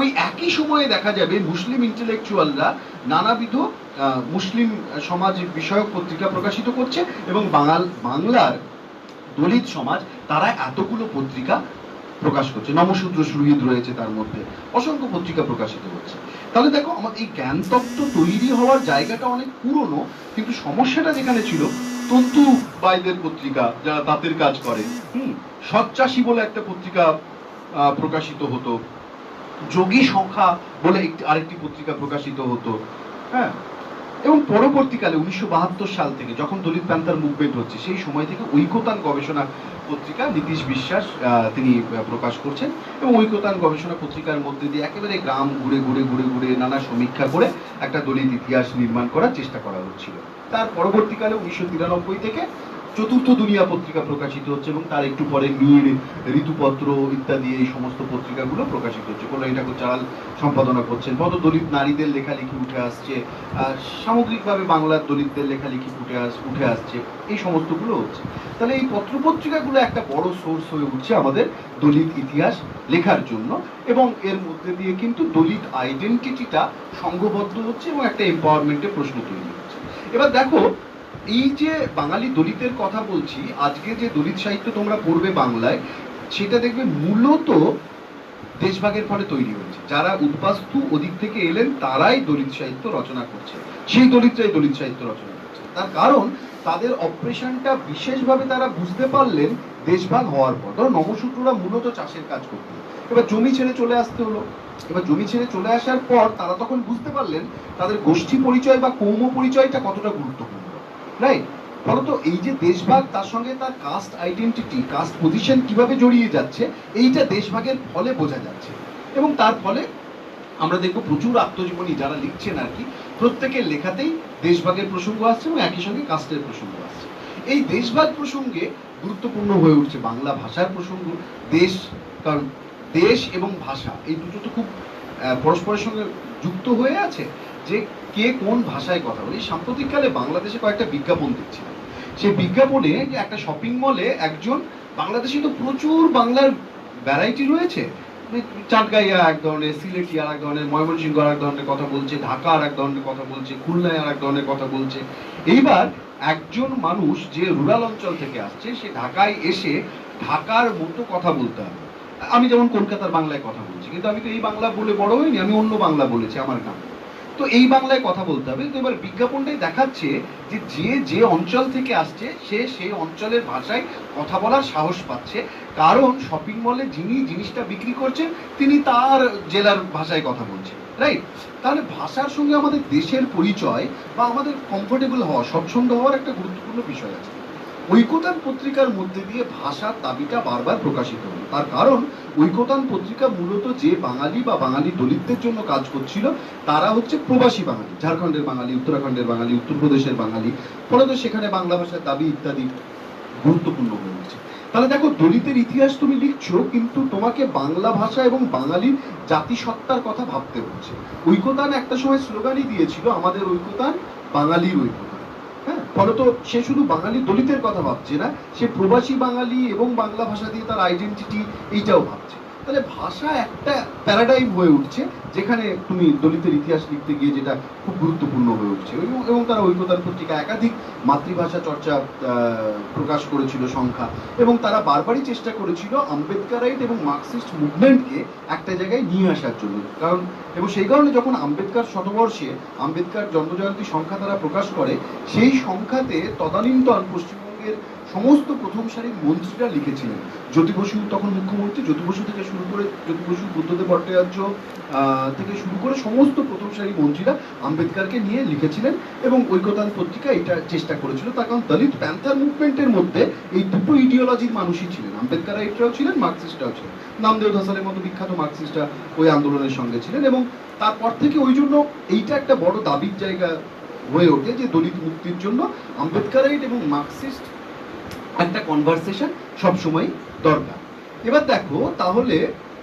ওই একই সময়ে দেখা যাবে মুসলিম ইন্টেলেকচুয়ালরা নানাবিধ মুসলিম সমাজ বিষয়ক পত্রিকা প্রকাশিত করছে এবং বাঙাল, বাংলার দলিত সমাজ, তারা এতগুলো পত্রিকা প্রকাশ করছে। নমসূত্র সুহৃদ রয়েছে তার মধ্যে। অসংখ্য পত্রিকা প্রকাশিত হচ্ছে। তাহলে দেখো, আমার এই জ্ঞানতত্ত্ব তৈরি হওয়ার জায়গাটা অনেক পুরনো, কিন্তু সমস্যাটা যেখানে ছিল, তন্তু বাইদের পত্রিকা, যারা তাঁতের কাজ করে, হুম সৎচাষী বলে একটা পত্রিকা প্রকাশিত হতো। যোগী সংখ্যা বলে একটি আরেকটি পত্রিকা প্রকাশিত হতো। হ্যাঁ? এবং পরবর্তীকালে উনিশশো বাহাত্তর সাল থেকে যখন দলিত প্যান্থার মুভমেন্ট হচ্ছে, সেই সময় থেকে ঐকতান গবেষণা পত্রিকা নীতিশ বিশ্বাস তিনি প্রকাশ করছেন এবং ঐকতান গবেষণা পত্রিকার মধ্যে দিয়ে একেবারে গ্রাম ঘুরে ঘুরে ঘুরে ঘুরে নানা সমীক্ষা করে একটা দলিত ইতিহাস নির্মাণ করার চেষ্টা করা হচ্ছিল। তার পরবর্তীকালে উনিশশো তিরানব্বই থেকে চতুর্থ দুনিয়া পত্রিকা প্রকাশিত হচ্ছে এবং তার একটু পরে নীড় ঋতুপত্র ইত্যাদি এই সমস্ত পত্রিকাগুলো প্রকাশিত হচ্ছে। কল্যাণী ঠাকুর চাল সম্পাদনা করছেন। পদ দলিত নারীদের লেখালেখি উঠে আসছে, আর সামগ্রিকভাবে বাংলার দলিতদের লেখালেখি উঠে আস, উঠে আসছে, এই সমস্তগুলো হচ্ছে। তাহলে এই পত্রপত্রিকাগুলো একটা বড় সোর্স হয়ে উঠছে আমাদের দলিত ইতিহাস লেখার জন্য এবং এর মধ্যে দিয়ে কিন্তু দলিত আইডেন্টিটিটা সংঘবদ্ধ হচ্ছে এবং একটা এম্পাওয়ারমেন্টের প্রশ্ন তৈরি হচ্ছে। এবার দেখো এই যে বাঙালি দলিতের কথা বলছি, আজকে যে দলিত সাহিত্য তোমরা পড়বে বাংলায়, সেটা দেখবে মূলত দেশভাগের ফলে তৈরি হয়েছে। যারা উদ্বাস্তু ওদিক থেকে এলেন, তারাই দলিত সাহিত্য রচনা করছে। সেই দলিতরাই দলিত সাহিত্য রচনা করছে। তার কারণ, তাদের অপারেশনটা বিশেষভাবে তারা বুঝতে পারলেন দেশভাগ হওয়ার পর। ধরো নবশূদ্ররা মূলত চাষের কাজ করতেন এবার জমি ছেড়ে চলে আসতে হলো। এবার জমি ছেড়ে চলে আসার পর তারা তখন বুঝতে পারলেন তাদের গোষ্ঠী পরিচয় বা কৌম পরিচয়টা কতটা গুরুত্বপূর্ণ। রাইট ফলত এই যে দেশভাগ, তার সঙ্গে তার কাস্ট আইডেন্টিটি কাস্ট পজিশন কীভাবে জড়িয়ে যাচ্ছে, এইটা দেশভাগের ফলে বোঝা যাচ্ছে। এবং তার ফলে আমরা দেখব প্রচুর আত্মজীবনী যারা লিখছেন আর কি, প্রত্যেকের লেখাতেই দেশভাগের প্রসঙ্গ আসছে এবং একই সঙ্গে কাস্টের প্রসঙ্গ আসছে। এই দেশভাগ প্রসঙ্গে গুরুত্বপূর্ণ হয়ে উঠছে বাংলা ভাষার প্রসঙ্গ, দেশ, কারণ দেশ এবং ভাষা, এই দুটো তো খুব পরস্পরের সঙ্গে যুক্ত হয়ে আছে, যে কে কোন ভাষায় কথা বলে, সাম্প্রতিককালে বাংলাদেশে কয়েকটা বিজ্ঞাপন দেখছিলাম সেই বিজ্ঞাপনে একটা শপিং মলে একজন, বাংলাদেশে তো প্রচুর বাংলার ভ্যারাইটি রয়েছে মানে চাটগাইয়া এক ধরনের সিলেটি আর এক ধরনের ময়মনসিংহ আর এক ধরনের কথা বলছে ঢাকা আর এক ধরনের কথা বলছে খুলনায় আর এক ধরনের কথা বলছে। এইবার একজন মানুষ যে রুরাল অঞ্চল থেকে আসছে, সে ঢাকায় এসে ঢাকার মতো কথা বলতে হবে। আমি যেমন কলকাতার বাংলায় কথা বলছি, কিন্তু আমি তো এই বাংলা বলে বড় হইনি, আমি অন্য বাংলা বলেছি আমার গ্রাম তো এই বাংলায় কথা বলতে হবে। তো এবার বিজ্ঞাপনটাই দেখাচ্ছে যে যে যে অঞ্চল থেকে আসছে, সে সেই অঞ্চলের ভাষায় কথা বলার সাহস পাচ্ছে। কারণ শপিং মলে যিনি জিনিসটা বিক্রি করছেন, তিনি তার জেলার ভাষায় কথা বলছেন রাইট তাহলে ভাষার সঙ্গে আমাদের দেশের পরিচয় বা আমাদের কমফোর্টেবল হওয়া, স্বচ্ছন্দ হওয়ার একটা গুরুত্বপূর্ণ বিষয় আছে। ঐকতান পত্রিকার মধ্যে দিয়ে ভাষার দাবিটা বারবার প্রকাশিত হলো। তার কারণ ঐকতান পত্রিকা মূলত যে বাঙালি বা বাঙালি দলিতদের জন্য কাজ করছিল, তারা হচ্ছে প্রবাসী বাঙালি, ঝাড়খণ্ডের বাঙালি, উত্তরাখণ্ডের বাঙালি, উত্তরপ্রদেশের বাঙালি। ফলত সেখানে বাংলা ভাষার দাবি ইত্যাদি গুরুত্বপূর্ণ হয়ে উঠছে। তাহলে দেখো, দলিতের ইতিহাস তুমি লিখছো, কিন্তু তোমাকে বাংলা ভাষা এবং বাঙালির জাতিসত্তার কথা ভাবতে হচ্ছে। ঐকতান একটা সময় স্লোগানই দিয়েছিল, আমাদের ঐকতান বাঙালির ঐকতান। হ্যাঁ ফলত সে শুধু বাঙালি দলিতের কথা ভাবছে না, সে প্রবাসী বাঙালি এবং বাংলা ভাষা দিয়ে তার আইডেন্টিটি এইটাও ভাবছে। তাহলে ভাষা একটা প্যারাডাইম হয়ে উঠছে যেখানে তুমি দলিতের ইতিহাস লিখতে গিয়ে যেটা খুব গুরুত্বপূর্ণ হয়ে উঠছে। এবং- তারা ঐক্যতার পত্রিকা একাধিক মাতৃভাষা চর্চা প্রকাশ করেছিল সংখ্যা। এবং তারা বারবারই চেষ্টা করেছিল আম্বেদকারাইট এবং মার্কসিস্ট মুভমেন্টকে একটা জায়গায় নিয়ে আসার জন্য। কারণ এবং সেই কারণে যখন আম্বেদকার শতবর্ষে আম্বেদকার জন্মজয়ন্তী সংখ্যা তারা প্রকাশ করে, সেই সংখ্যাতে তদানীন্তন পশ্চিমবঙ্গের সমস্ত প্রথম সারির মন্ত্রীরা লিখেছিলেন। জ্যোতি বসু তখন মুখ্যমন্ত্রী, জ্যোতি বসু থেকে শুরু করে জ্যোতি বসু, বুদ্ধদেব ভট্টাচার্য থেকে শুরু করে সমস্ত প্রথম সারির মন্ত্রীরা আম্বেদকারকে নিয়ে লিখেছিলেন এবং ঐক্যতান পত্রিকা এটা চেষ্টা করেছিল। তার কারণ দলিত প্যান্থার মুভমেন্টের মধ্যে এই দুটো ইডিওলজির মানুষই ছিলেন। আম্বেদকারাইটরাও ছিলেন মার্কসিস্টরাও ছিলেন। নামদেব হাসানের মতো বিখ্যাত মার্কসিস্টরা ওই আন্দোলনের সঙ্গে ছিলেন এবং তারপর থেকে ওই জন্য এইটা একটা বড় দাবির জায়গা হয়ে ওঠে যে দলিত মুক্তির জন্য আম্বেদকারাইট এবং মার্কসিস্ট একটা কনভারসেশন সবসময় দরকার। এবার দেখো, তাহলে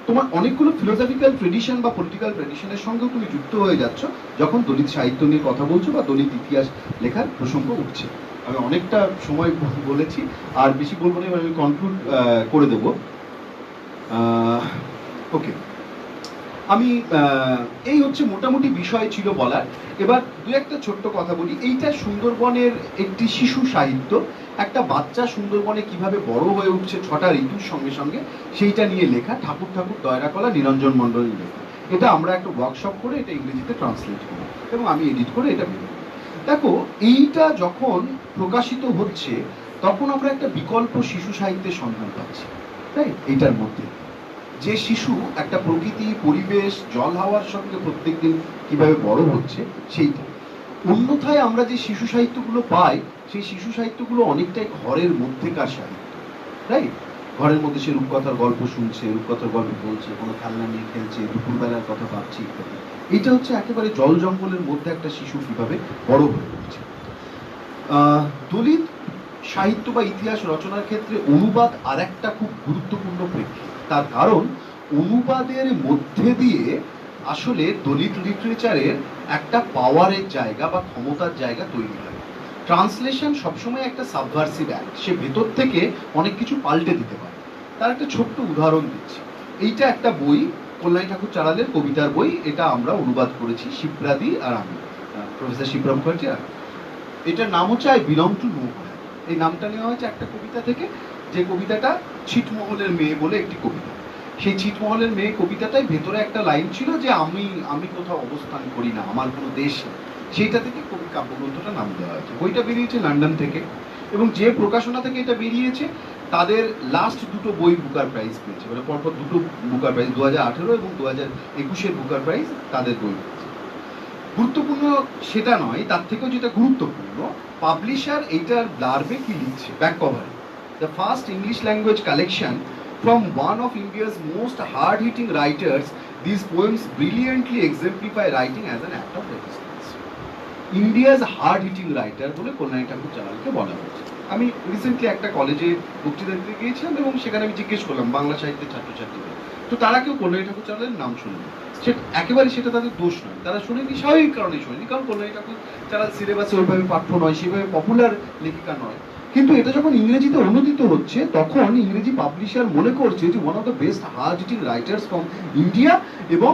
তোমার অনেকগুলো ফিলোসফিক্যাল ট্রেডিশন বা পলিটিক্যাল ট্রেডিশনের সঙ্গেও তুমি যুক্ত হয়ে যাচ্ছ যখন দলিত সাহিত্য নিয়ে কথা বলছো বা দলিত ইতিহাস লেখার প্রসঙ্গ উঠছে। আমি অনেকটা সময় বলেছি, আর বেশি বলব না আমি কনক্লুড করে দেবো। ওকে আমি এই হচ্ছে মোটামুটি বিষয় ছিল বলার। এবার দু একটা ছোট্ট কথা বলি। এইটা সুন্দরবনের একটি শিশু সাহিত্য। একটা বাচ্চা সুন্দরবনে কীভাবে বড় হয়ে উঠছে ছটা ঋতুর সঙ্গে সঙ্গে, সেইটা নিয়ে লেখা ঠাকুর ঠাকুর দয়রাকলা নিরঞ্জন মণ্ডলীর লেখা। এটা আমরা একটা ওয়ার্কশপ করে এটা ইংরেজিতে ট্রান্সলেট করি এবং আমি এডিট করে এটা বেরোই দেখো, এইটা যখন প্রকাশিত হচ্ছে, তখন আমরা একটা বিকল্প শিশু সাহিত্যের সন্ধান পাচ্ছি তাই এইটার মধ্যে। যে শিশু একটা প্রকৃতি, পরিবেশ, জল হাওয়ার সঙ্গে প্রত্যেকদিন কীভাবে বড় হচ্ছে, সেইটা। অন্যথায় আমরা যে শিশু সাহিত্যগুলো পাই, সেই শিশু সাহিত্যগুলো অনেকটাই ঘরের মধ্যেকার সাহিত্য তাই ঘরের মধ্যে সে রূপকথার গল্প শুনছে, রূপকথার গল্প বলছে, কোনো খেলনা নিয়ে খেলছে, দুপুরবেলার কথা ভাবছে ইত্যাদি। এইটা হচ্ছে একেবারে জল জঙ্গলের মধ্যে একটা শিশু কীভাবে বড় হয়ে উঠছে। দলিত সাহিত্য বা ইতিহাস রচনার ক্ষেত্রে অনুবাদ আর একটা খুব গুরুত্বপূর্ণ প্রেক্ষিত। তার কারণ অনুবাদের মধ্যে দিয়ে আসলে দলিত লিটারেচারের একটা পাওয়ারের জায়গা বা ক্ষমতার জায়গা তৈরি হয়। ট্রান্সলেশন সবসময় একটা সাবভার্সিভ অ্যাক্ট। সে ভেতর থেকে অনেক কিছু পাল্টে দিতে পারে। তার একটা ছোট্ট উদাহরণ দিচ্ছি। এইটা একটা বই, কল্যাণী ঠাকুর চালালের কবিতার বই। এটা আমরা অনুবাদ করেছি শিবরাদি আর আমি প্রফেসর শিবরাম মুখার্জি আর এটার নাম হচ্ছে আই বিলং টু নো এই নামটা নেওয়া হয়েছে একটা কবিতা থেকে। যে কবিতাটা ছিটমহলের মেয়ে বলে একটি কবিতা। সেই ছিটমহলের মেয়ে কবিতাটায় ভেতরে একটা লাইন ছিল যে আমি আমি কোথাও অবস্থান করি না, আমার কোনো দেশ সেইটা থেকে কবি কাব্যগ্রন্থটা নাম দেওয়া হয়েছে। বইটা বেরিয়েছে লন্ডন থেকে এবং যে প্রকাশনা থেকে এটা বেরিয়েছে, তাদের লাস্ট দুটো বই বুকার প্রাইজ পেয়েছে। মানে পরপর দুটো বুকার প্রাইজ দু হাজার আঠেরো এবং দু হাজার একুশের বুকার প্রাইজ তাদের বই পেয়েছে গুরুত্বপূর্ণ সেটা নয়, তার থেকেও যেটা গুরুত্বপূর্ণ পাবলিশার এইটার ব্লার্বে কি লিখছে back কভারে English language collection from one of India's most hard hitting writers this poems brilliantly exemplify writing as an act of resistance India's hard hitting writer বলে কল্যাণী ঠাকুর চালালকে বলা হয়েছে। আমি রিসেন্টলি একটা কলেজে বক্তৃতা দিতে গিয়েছিলাম এবং সেখানে আমি জিজ্ঞেস করলাম বাংলা সাহিত্যের ছাত্রছাত্রীদের। তো তারা কেউ কল্যাণী ঠাকুর চালালের নাম শুনবে সে একেবারে সেটা তাদের দোষ নয়। তারা শুনেনি, স্বাভাবিক কারণেই শুনেনি। কারণ কল্যাণী ঠাকুর চালাল সিলেবাসে ওইভাবে পাঠ্য নয় সেভাবে পপুলার লেখিকা নয়। কিন্তু এটা যখন ইংরেজিতে অনুদিত হচ্ছে, তখন ইংরেজি পাবলিশার মনে করছে যে one of the best hard hitting writers from India এবং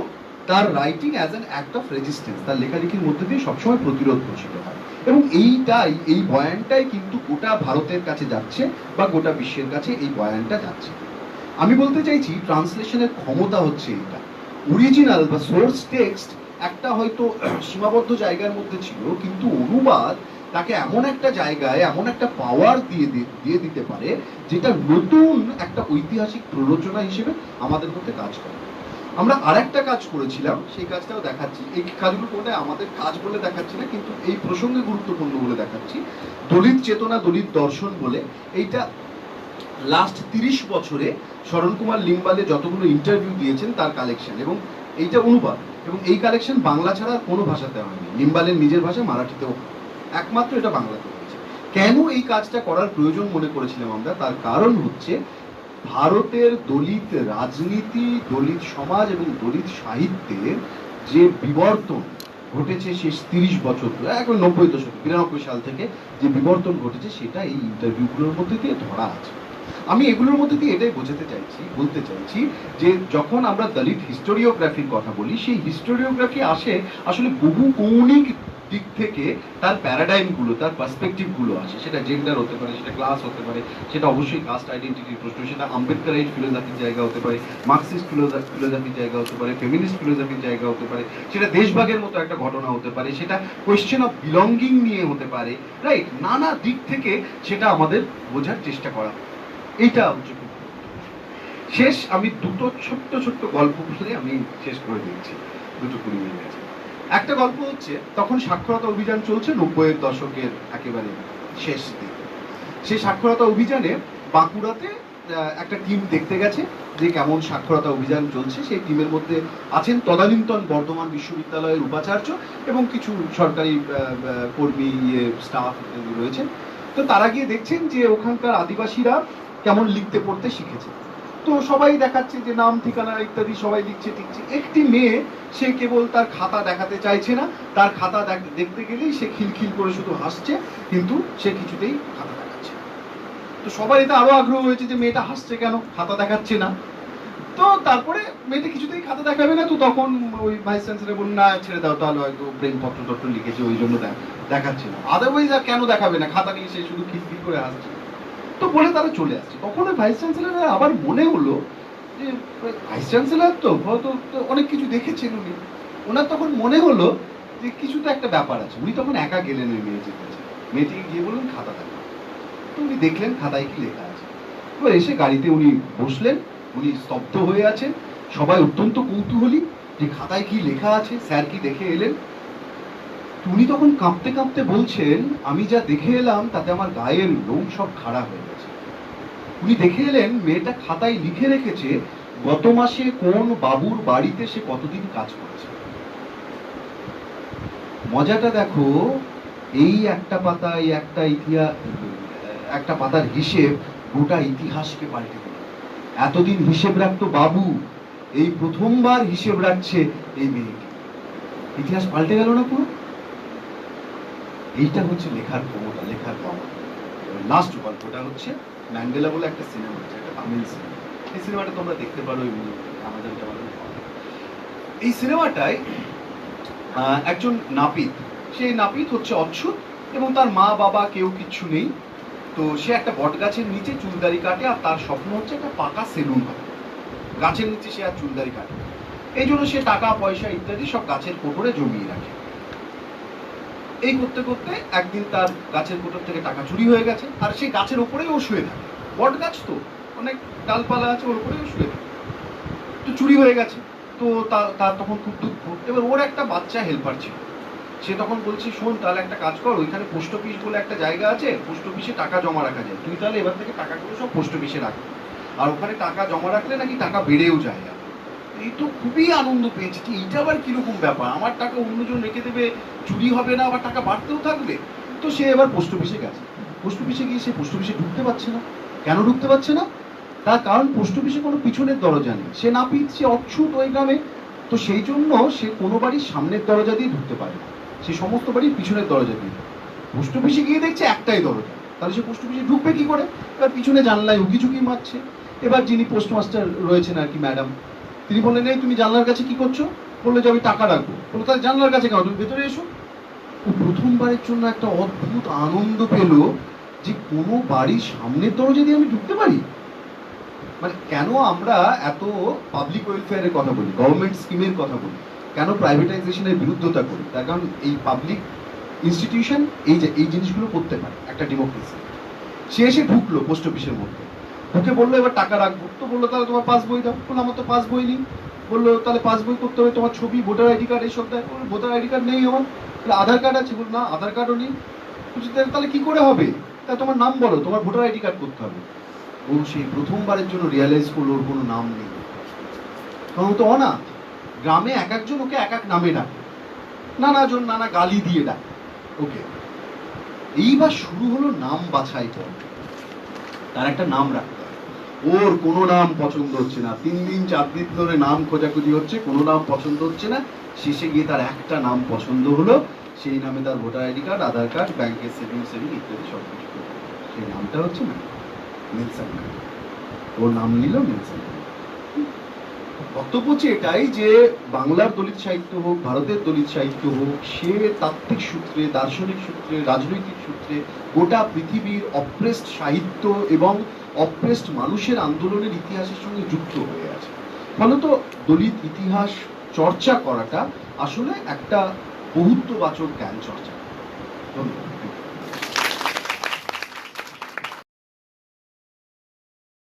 তার writing as an act of resistance তার লেখালেখির মধ্যে দিয়ে সবসময় প্রতিরোধ ঘোষিত হয়। এবং এইটাই, এই বয়ানটাই কিন্তু গোটা ভারতের কাছে যাচ্ছে বা গোটা বিশ্বের কাছে এই বয়ানটা যাচ্ছে। আমি বলতে চাইছি ট্রান্সলেশনের ক্ষমতা হচ্ছে এটা অরিজিনাল বা সোর্স টেক্সট একটা হয়তো সীমাবদ্ধ জায়গার মধ্যে ছিল, কিন্তু অনুবাদ তাকে এমন একটা জায়গায়, এমন একটা পাওয়ার দিয়ে দিয়ে দিতে পারে, যেটা নতুন একটা ঐতিহাসিক প্ররোচনা হিসেবে আমাদের মধ্যে কাজ করে। আমরা আর একটা কাজ করেছিলাম, সেই কাজটাও দেখাচ্ছি। এই কাজগুলো কোনটা? আমাদের কাজ বলে দেখাচ্ছি না, কিন্তু এই প্রসঙ্গে গুরুত্বপূর্ণ বলে দেখাচ্ছি। দলিত চেতনা, দলিত দর্শন বলে এইটা লাস্ট তিরিশ বছরে শরণ কুমার লিম্বালে যতগুলো ইন্টারভিউ দিয়েছেন তার কালেকশন এবং এইটা অনুবাদ। এবং এই কালেকশন বাংলা ছাড়া কোনো ভাষাতে হয়নি। লিম্বালের নিজের ভাষা মারাঠিতেও। একমাত্র এটা বাংলাতে হয়েছে। কেন এই কাজটা করার প্রয়োজন মনে করেছিলাম আমরা? তার কারণ হচ্ছে ভারতের দলিত রাজনীতি, দলিত সমাজ এবং দলিত সাহিত্যের যে বিবর্তন ঘটেছে শেষ তিরিশ বছর ধরে এখন নব্বই দশক, বিরানব্বই সাল থেকে যে বিবর্তন ঘটেছে, সেটা এই ইন্টারভিউগুলোর মধ্যে দিয়ে ধরা আছে। আমি এগুলোর মধ্যে দিয়ে এটাই বোঝাতে চাইছি, বলতে চাইছি যে যখন আমরা দলিত হিস্টোরিওগ্রাফির কথা বলি, সেই হিস্টোরিওগ্রাফি আসে আসলে বহু কৌণিক দিক থেকে তার প্যারাডাইমগুলো তার পার্সপেক্টিভগুলো আসে সেটা জেন্ডার হতে পারে, সেটা ক্লাস হতে পারে, সেটা অবশ্যই কাস্ট আইডেন্টিটির প্রশ্ন। সেটা আম্বেদকারাইট ফিলোসফির জায়গা হতে পারে মার্কসিস্ট ফিলোসফির জায়গা হতে পারে ফেমিনিস্ট ফিলোসফির জায়গা হতে পারে। সেটা দেশভাগের মতো একটা ঘটনা হতে পারে, সেটা কোয়েশ্চেন অফ বিলঙ্গিং নিয়ে হতে পারে রাইট নানা দিক থেকে সেটা আমাদের বোঝার চেষ্টা করা। এইটা হচ্ছে শেষ, আমি দুটো ছোট্ট ছোট্ট গল্প বলে আমি শেষ করে দিচ্ছি। দুটো কুড়ি মিনিট আছে। একটা গল্প হচ্ছে, তখন সাক্ষরতা অভিযান চলছে নব্বইয়ের দশকের একেবারে শেষ দিকে। সেই সাক্ষরতা অভিযানে বাঁকুড়াতে একটা টিম দেখতে গেছে যে কেমন সাক্ষরতা অভিযান চলছে। সেই টিমের মধ্যে আছেন তদানীন্তন বর্ধমান বিশ্ববিদ্যালয়ের উপাচার্য এবং কিছু সরকারি কর্মী স্টাফ রয়েছেন। তো তারা গিয়ে দেখছেন যে ওখানকার আদিবাসীরা কেমন লিখতে পড়তে শিখেছে। তো সবাই দেখাচ্ছে যে নাম, ঠিকানা ইত্যাদি সবাই লিখছে, টিকছে। একটি মেয়ে, সে কেবল তার খাতা দেখাতে চাইছে না। তার খাতা দেখ- দেখতে গেলেই সে খিলখিল করে শুধু হাসছে, কিন্তু সে কিছুতেই খাতা দেখাচ্ছে তো সবাই এটা আরও আগ্রহ হয়েছে যে মেয়েটা হাসছে কেন? খাতা দেখাচ্ছে না। তো তারপরে মেয়েটা কিছুতেই খাতা দেখাবে না, তো তখন ওই ভাইস চ্যান্সেলর বলুন না, ছেড়ে দাও, তাহলে হয়তো ব্রেন পত্র টত্র লিখেছে, ওই জন্য দেখ- দেখাচ্ছে না। আদারওয়াইজ আর কেন দেখাবে না? খাতা নিয়ে সে শুধু খিলখিল করে আসছে তো বলে তারা চলে আসছে। তখন ভাইস চ্যান্সেলর আবার মনে হলো যে ভাইস চ্যান্সেলর তো হয়তো অনেক কিছু দেখেছেন উনি। ওনার তখন মনে হলো যে, কিছু তো একটা ব্যাপার আছে। উনি তখন একা গেলেন ওই মেয়েটির কাছে। মেয়েটিকে গিয়ে বললেন, খাতা দেখা তো উনি দেখলেন, খাতায় কি লেখা আছে। এবার এসে গাড়িতে উনি বসলেন। উনি স্তব্ধ হয়ে আছেন। সবাই অত্যন্ত কৌতূহলী যে, খাতায় কি লেখা আছে, স্যার কি দেখে এলেন? উনি তখন কাঁপতে কাঁপতে বলছেন, আমি যা দেখে এলাম, তাতে আমার গায়ের লোম সব খাড়া হয়ে গেছে। উনি দেখে এলেন, মেয়েটা খাতায় লিখে রেখেছে, গত মাসে কোন বাবুর বাড়িতে সে কতদিন কাজ করেছে? মজাটা দেখো, এই একটা পাতা এই একটা ইতিহাস একটা পাতার হিসেব গোটা ইতিহাসকে পাল্টে দিল। এতদিন হিসেব রাখতো বাবু, এই প্রথমবার হিসেব রাখছে এই মেয়েটি ইতিহাস পাল্টে গেল না পুরো? এইটা হচ্ছে লেখার ক্ষমতা, লেখার পাওয়া লাস্ট গল্পটা হচ্ছে ম্যান্ডেলা বলে একটা সিনেমা হচ্ছে একটা তামিল সিনেমা এই সিনেমাটা তোমরা দেখতে পারো আমাদের আমাদের এই সিনেমাটায় একজন নাপিত, সেই নাপিত হচ্ছে অচ্ছুত এবং তার মা, বাবা কেউ কিচ্ছু নেই। তো সে একটা বট গাছের নিচে চুলদারি কাটে আর তার স্বপ্ন হচ্ছে একটা পাকা সেলুন হবে। গাছের নিচে সে আর চুলদারি কাটে এই জন্য সে টাকা, পয়সা ইত্যাদি সব গাছের কোটরে জমিয়ে রাখে। এই করতে করতে একদিন তার গাছের কোটর থেকে টাকা চুরি হয়ে গেছে, আর সেই গাছের ওপরেই ও শুয়ে থাকে। বট গাছ তো, অনেক ডালপালা আছে, ওর উপরেই শুয়ে থাকে। তো চুরি হয়ে গেছে, তো তার তখন খুব দুঃখ। এবার ওর একটা বাচ্চা হেল্পার ছিল। সে তখন বলছে, শোন, তাহলে একটা কাজ কর, ওইখানে পোস্ট অফিস বলে একটা জায়গা আছে পোস্ট অফিসে টাকা জমা রাখা যায়। তুই তাহলে এবার থেকে টাকাগুলো সব পোস্ট অফিসে রাখ। আর ওখানে টাকা জমা রাখলে নাকি টাকা বেড়েও যায়। এই তো খুবই আনন্দ পেয়েছি। যে এইটা আবার কীরকম ব্যাপার? আমার টাকা অন্যজন রেখে দেবে, চুরি হবে না, আবার টাকা বাড়তেও থাকবে? তো সে এবার পোস্ট অফিসে গেছে। পোস্ট অফিসে গিয়ে সে পোস্ট অফিসে ঢুকতে পারছে না। কেন ঢুকতে পারছে না? তার কারণ পোস্ট অফিসে কোনো পিছনের দরজা নেই। সে নাপিত, সে অচ্ছুত ওই গ্রামে। তো সেই জন্য সে কোনো বাড়ির সামনের দরজা দিয়ে ঢুকতে পারে সে সমস্ত বাড়ির পিছনের দরজা দিয়ে পোস্ট অফিসে গিয়ে দেখছে একটাই দরজা। তাহলে সে পোস্ট অফিসে ঢুকবে কি করে? এবার পিছনে জানলায় উকি ঝুঁকি মারছে। এবার যিনি পোস্টমাস্টার রয়েছেন আর কি, ম্যাডাম তিনি বললেন, এই তুমি জানলার কাছে কি করছ? বলল, যে আমি টাকা রাখব। বলল, তাহলে জানলার কাছে কেন? তুমি ভেতরে এসো। ও প্রথমবারের জন্য একটা অদ্ভুত আনন্দ পেল যে কোনো বাড়ির সামনের দরজা দিয়ে আমি ঢুকতে পারি। মানে কেন আমরা এত পাবলিক ওয়েলফেয়ারের কথা বলি গভর্নমেন্ট স্কিমের কথা বলি, কেন প্রাইভেটাইজেশনের বিরুদ্ধতা করি? তার কারণ এই পাবলিক ইনস্টিটিউশন এই যে, এই জিনিসগুলো করতে পারে, একটা ডেমোক্রেসি সে এসে ঢুকলো পোস্ট অফিসের মধ্যে। ঢুকে বলল, এবার টাকা রাখব। তো বলল, তাহলে তোমার পাস বই দাও। বলল, আমার তো পাস বই নেই। বলল, তাহলে পাস বই করতে হবে, তোমার ছবি, ভোটার আইডি কার্ড এইসব দেয় ভোটার আইডি কার্ড নেই আমার বলল আধার কার্ড আছে? বলল, না, আধার কার্ডও নেই। বলছি, "তাহলে- তাহলে কি করে হবে? তা তোমার নাম বলো, তোমার ভোটার আইডি কার্ড করতে হবে। ও সেই প্রথমবারের জন্য রিয়ালাইজ করল, ওর কোনো নাম নেই। কারণ তো অনাথ। গ্রামে এক একজন ওকে এক এক নামে ডাকে। নানাজন নানা গালি দিয়ে ডাকে ওকে। এইবার শুরু হলো নাম বাছাই পর্ব। তার একটা নাম রাখতে ওর কোনো নাম পছন্দ হচ্ছে না তিন দিন, চার দিন ধরে নাম খোঁজাখুঁজি হচ্ছে, কোনো নাম পছন্দ হচ্ছে না শেষে গিয়ে তার একটা নাম পছন্দ হলো, সেই নামে তার voter ID card, Aadhaar card ব্যাংকের সেভিংস সেভিং ইত্যাদি সব কিছু সেই নামটা হচ্ছে না, নেলসন। ওর নাম নিল নেলসন। বক্তব্য হচ্ছে এটাই যে বাংলার দলিত সাহিত্য হোক, ভারতের দলিত সাহিত্য হোক, সে তাত্ত্বিক সূত্রে, দার্শনিক সূত্রে, রাজনৈতিক সূত্রে গোটা পৃথিবীর অপ্রেস্ট সাহিত্য এবং অপ্রেস্ট মানুষের আন্দোলনের ইতিহাসের সঙ্গে যুক্ত হয়ে আছে। ফলত দলিত ইতিহাস চর্চা করাটা আসলে একটা বহুত্ববাচক জ্ঞান চর্চা ধন্যবাদ।